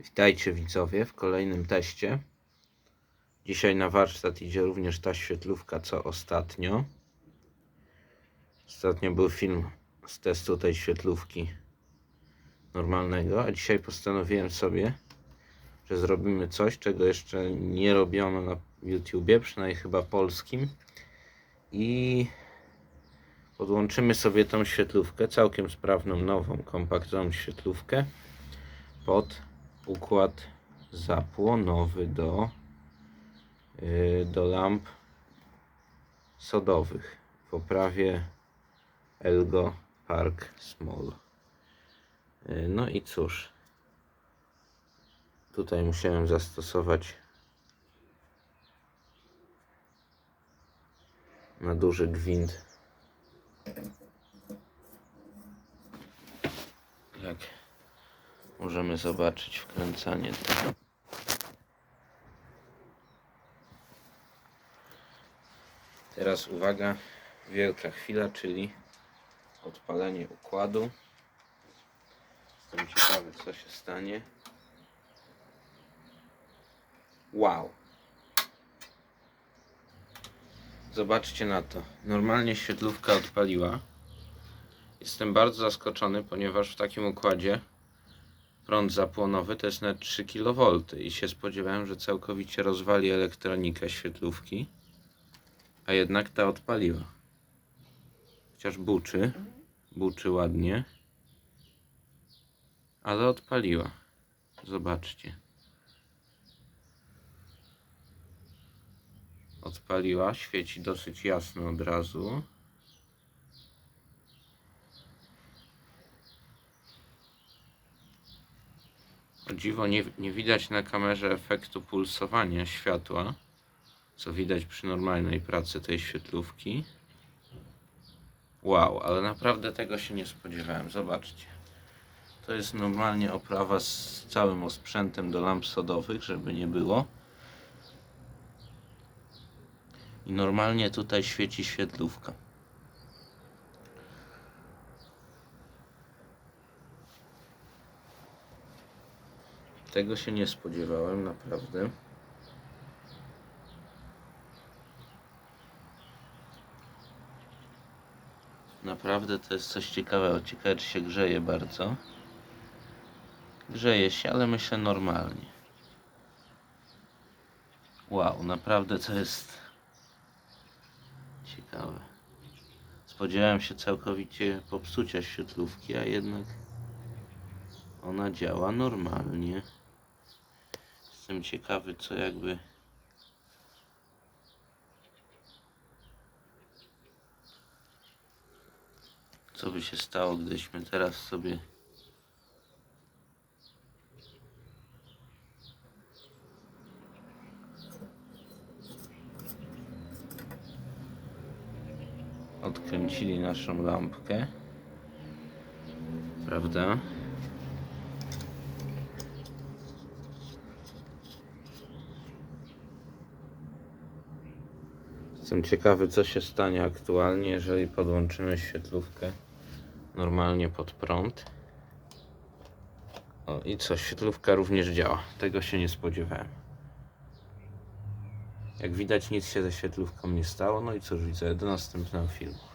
Witajcie widzowie w kolejnym teście. Dzisiaj na warsztat idzie również ta świetlówka co ostatnio. Ostatnio był film z testu tej świetlówki normalnego, a dzisiaj postanowiłem sobie, że zrobimy coś, czego jeszcze nie robiono na YouTubie, przynajmniej chyba polskim. I podłączymy sobie tą świetlówkę, całkiem sprawną, nową, kompaktową świetlówkę pod układ zapłonowy do, yy, do lamp sodowych w oprawie Elgo Park Small. Yy, No i cóż, tutaj musiałem zastosować na duży gwint. Możemy zobaczyć wkręcanie tego. Teraz uwaga, wielka chwila, czyli odpalenie układu. Jestem ciekawy, co się stanie. Wow! Zobaczcie na to. Normalnie świetlówka odpaliła. Jestem bardzo zaskoczony, ponieważ w takim układzie prąd zapłonowy to jest nawet 3 kV i się spodziewałem, że całkowicie rozwali elektronikę świetlówki, a jednak ta odpaliła. Chociaż buczy, buczy ładnie, ale odpaliła. Zobaczcie. Odpaliła, świeci dosyć jasno od razu. O dziwo nie, nie widać na kamerze efektu pulsowania światła, co widać przy normalnej pracy tej świetlówki. Wow, ale naprawdę tego się nie spodziewałem. Zobaczcie. To jest normalnie oprawa z całym osprzętem do lamp sodowych, żeby nie było. I normalnie tutaj świeci świetlówka. Tego się nie spodziewałem, naprawdę. Naprawdę to jest coś ciekawego. Ciekawe, czy się grzeje bardzo. Grzeje się, ale myślę normalnie. Wow, naprawdę to jest ciekawe. Spodziewałem się całkowicie popsucia świetlówki, a jednak ona działa normalnie. Jestem ciekawy, co jakby. Co by się stało, gdybyśmy teraz sobie. Odkręcili naszą lampkę. Prawda? Jestem ciekawy, co się stanie aktualnie, jeżeli podłączymy świetlówkę normalnie pod prąd. O i co, świetlówka również działa. Tego się nie spodziewałem. Jak widać, nic się ze świetlówką nie stało. No i cóż, widzę do następnego filmu.